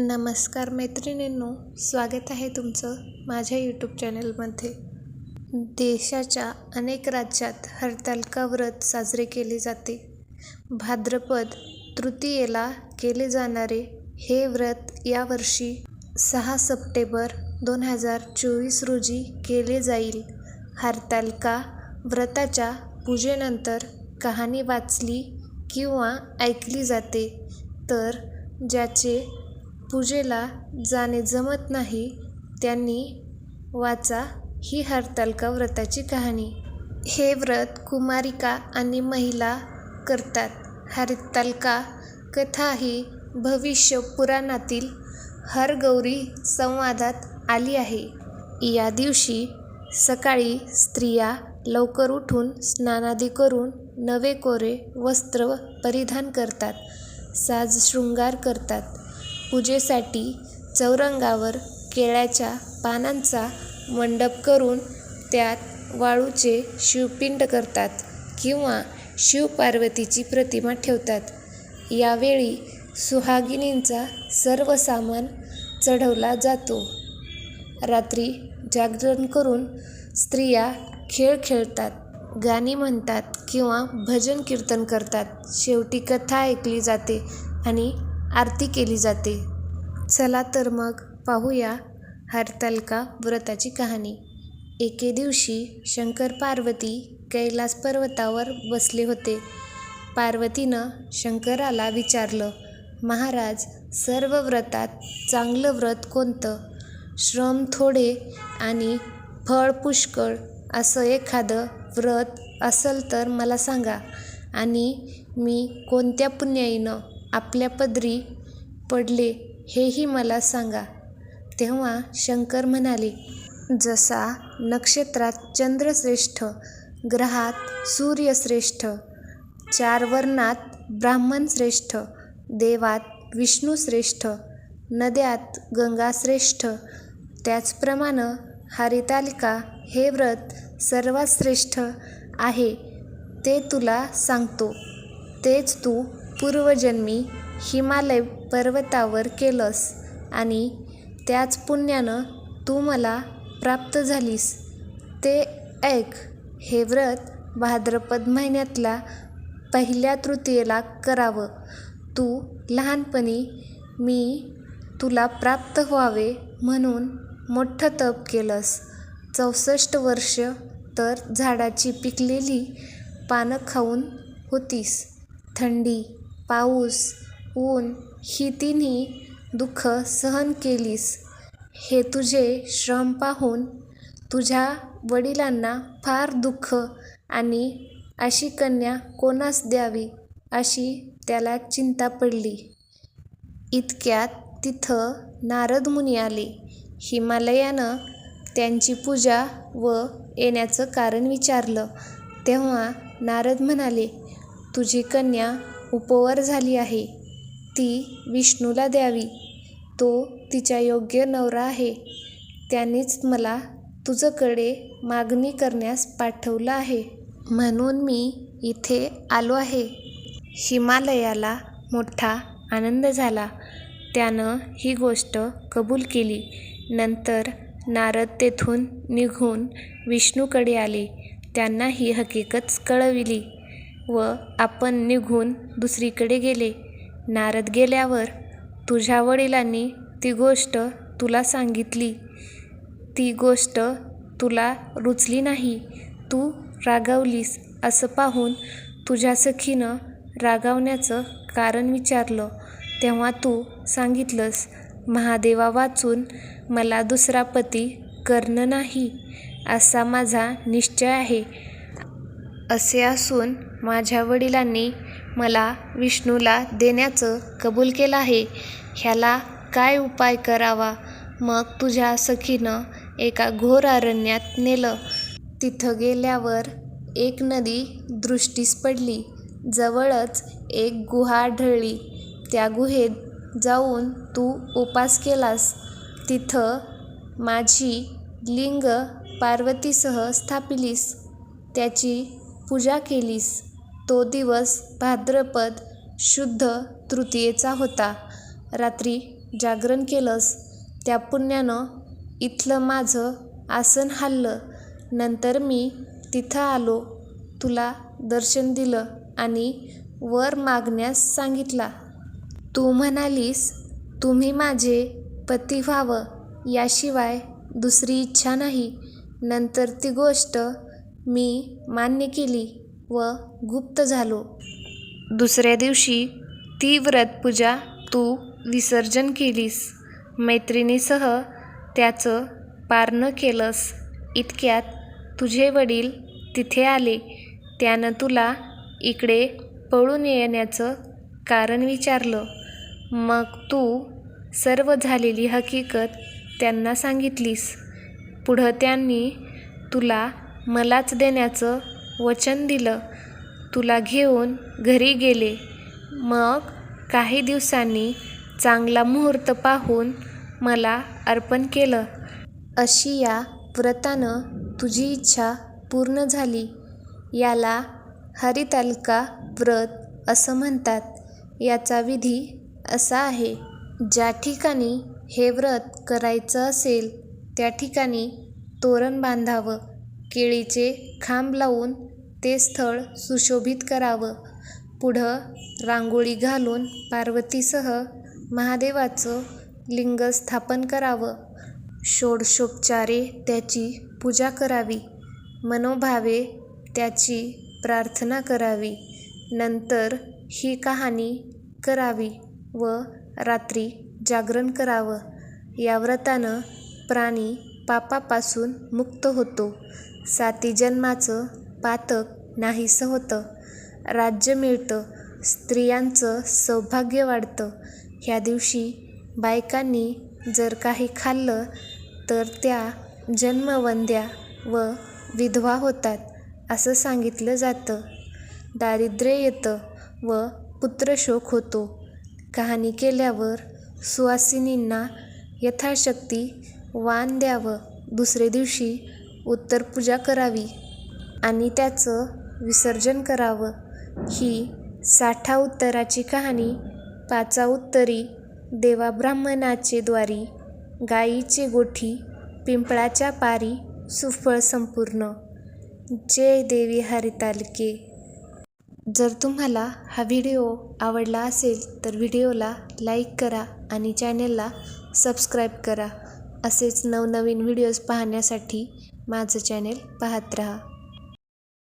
नमस्कार मैत्रिणींनो स्वागत आहे तुमचं माझ्या यूट्यूब चॅनलमध्ये देशाच्या अनेक राज्यात हरतालका व्रत साजरे केले जाते. भाद्रपद तृतीयेला केले जाणारे हे व्रत यावर्षी सहा सप्टेंबर दोन हजार चोवीस रोजी केले जाईल. हरतालका व्रताच्या पूजेनंतर कहाणी वाचली किंवा ऐकली जाते. तर ज्याचे पूजेला जाणे जमत नाही त्यांनी वाचा ही हरतालिका व्रताची कहाणी. हे व्रत कुमारिका आणि महिला करतात. हरतालिका कथा ही भविष्य पुराणातील हरगौरी संवादात आली आहे. या दिवशी सकाळी स्त्रिया लवकर उठून स्नानादी करून नवे कोरे वस्त्र परिधान करतात साज शृंगार करतात. पूजेसाठी चौरंगावर केळ्याच्या पानांचा मंडप करून त्यात वाळूचे शिवपिंड करतात किंवा शिवपार्वतीची प्रतिमा ठेवतात. यावेळी सुहागिनींचा सर्व सामान चढवला जातो. रात्री जागरण करून स्त्रिया खेळ खेळतात गाणी म्हणतात किंवा भजन कीर्तन करतात. शेवटी कथा ऐकली जाते आणि आरती केली जाते. चला तर मग पाहूया हरतालिका व्रताची कहाणी. एके दिवशी शंकर पार्वती कैलास पर्वतावर बसले होते. पार्वतीनं शंकराला विचारलं महाराज सर्व व्रतात चांगलं व्रत कोणतं? श्रम थोडे आणि फळ पुष्कळ असं एखादं व्रत असेल तर मला सांगा आणि मी कोणत्या पुण्याईनं आपल्या पदरी पडले हेही मला सांगा. तेव्हा शंकर म्हणाले जसा नक्षत्रात चंद्रश्रेष्ठ ग्रहात सूर्यश्रेष्ठ चार वर्णात ब्राह्मणश्रेष्ठ देवात विष्णूश्रेष्ठ नद्यात गंगाश्रेष्ठ त्याचप्रमाणे हरितालिका हे व्रत सर्वात श्रेष्ठ आहे ते तुला सांगतो. तेच तू पूर्वजन्मी हिमालय पर्वतावर केलंस आणि त्याच पुण्यानं तू मला प्राप्त झालीस. ते ऐक हे व्रत भाद्रपद महिन्यातल्या पहिल्या तृतीयेला करावं. तू लहानपणी मी तुला प्राप्त व्हावे म्हणून मोठं तप केलंस. चौसष्ट वर्ष तर झाडाची पिकलेली पानं खाऊन होतीस. थंडी पाऊस ऊन ही तिन्ही दुःख सहन केलीस. हे तुझे श्रम पाहून तुझ्या वडिलांना फार दुःख आणि अशी कन्या कोणास द्यावी अशी त्याला चिंता पडली. इतक्यात तिथं नारद मुनी आले. हिमालयानं त्यांची पूजा व येण्याचं कारण विचारलं. तेव्हा नारद म्हणाले तुझी कन्या उपवर झाली आहे. ती विष्णूला द्यावी. तो तिच्या योग्य नवरा आहे. त्यानेच मला तुझ्याकडे मागणी करण्यास पाठवलं आहे. म्हणून मी इथे आलो आहे. हिमालयाला मोठा आनंद झाला. त्यानं ही गोष्ट कबूल केली. नंतर नारद तेथून निघून विष्णूकडे आले. त्यांना ही हकीकत कळविली. व आपण निघून दुसरीकडे गेले. नारद गेल्यावर तुझ्या वडिलांनी ती गोष्ट तुला सांगितली. ती गोष्ट तुला रुचली नाही. तू रागावलीस असं पाहून तुझ्या सखीनं रागावण्याचं कारण विचारलं. तेव्हा तू सांगितलंस महादेवा वाचून मला दुसरा पती करणं नाही असा माझा निश्चय आहे. असे असून माझ्या वडिलांनी मला विष्णूला देण्याचं कबूल केलं आहे. ह्याला काय उपाय करावा? मग तुझ्या सखीनं एका घोर अरण्यात नेलं. तिथं गेल्यावर एक नदी दृष्टीस पडली. जवळच एक गुहा आढळली त्या गुहेत जाऊन तू उपास केलास. तिथं माझी लिंग पार्वतीसह स्थापिलीस. त्याची पूजा केलीस. तो दिवस भाद्रपद शुद्ध तृतीयेचा होता. रात्री जागरण केलंस त्या पुण्यानं इथलं माझं आसन हाललं नंतर मी तिथं आलो तुला दर्शन दिलं आणि वर मागण्यास सांगितला. तू म्हणालीस तुम्ही माझे पती व्हावं याशिवाय दुसरी इच्छा नाही. नंतर ती गोष्ट मी मान्य केली. व गुप्त झालो. दुसऱ्या दिवशी ती व्रतपूजा तू विसर्जन केलीस. मैत्रिणीसह त्याचं पारणं केलंस. इतक्यात तुझे वडील तिथे आले. त्यानं तुला इकडे पळून येण्याचं कारण विचारलं. मग तू सर्व झालेली हकीकत त्यांना सांगितलीस. पुढं त्यांनी तुला मलाच देण्याचं वचन दिलं. तुला घेऊन घरी गेले. मग काही दिवसांनी चांगला मुहूर्त पाहून मला अर्पण केलं. अशी या व्रतानं तुझी इच्छा पूर्ण झाली. याला हरितालिका व्रत असं म्हणतात. याचा विधी असा आहे ज्या ठिकाणी हे व्रत करायचं असेल त्या ठिकाणी तोरण बांधावं. केळीचे खांब लावून ते स्थळ सुशोभित करावं. पुढं रांगोळी घालून पार्वतीसह महादेवाचं लिंग स्थापन करावं. षोडशोपचारे त्याची पूजा करावी. मनोभावे त्याची प्रार्थना करावी. नंतर ही कहाणी करावी व रात्री जागरण करावं. या व्रतानं प्राणी पापापासून मुक्त होतो. साती जन्माचं पातक नाहीसं होतं. राज्य मिळतं स्त्रियांचं सौभाग्य वाढतं. ह्या दिवशी बायकांनी जर काही खाल्लं तर त्या जन्मवंद्या व विधवा होतात असं सांगितलं जातं. दारिद्र्य येतं व पुत्रशोक होतो. कहाणी केल्यावर सुवासिनींना यथाशक्ती वाण द्यावं. दुसरे दिवशी उत्तर पूजा करावी आणि त्याचं विसर्जन करावं. ही साठा उत्तराची कहाणी पाचा उत्तरी देवा ब्राह्मणाचे द्वारी गाईचे गोठी पिंपळाच्या पारी सुफळ संपूर्ण. जय देवी हरितालिके. जर तुम्हाला हा व्हिडिओ आवडला असेल तर व्हिडिओला लाईक करा आणि चॅनेलला सबस्क्राईब करा. असेच नवनवीन व्हिडिओज पाहण्यासाठी माझं चॅनेल पाहत राहा.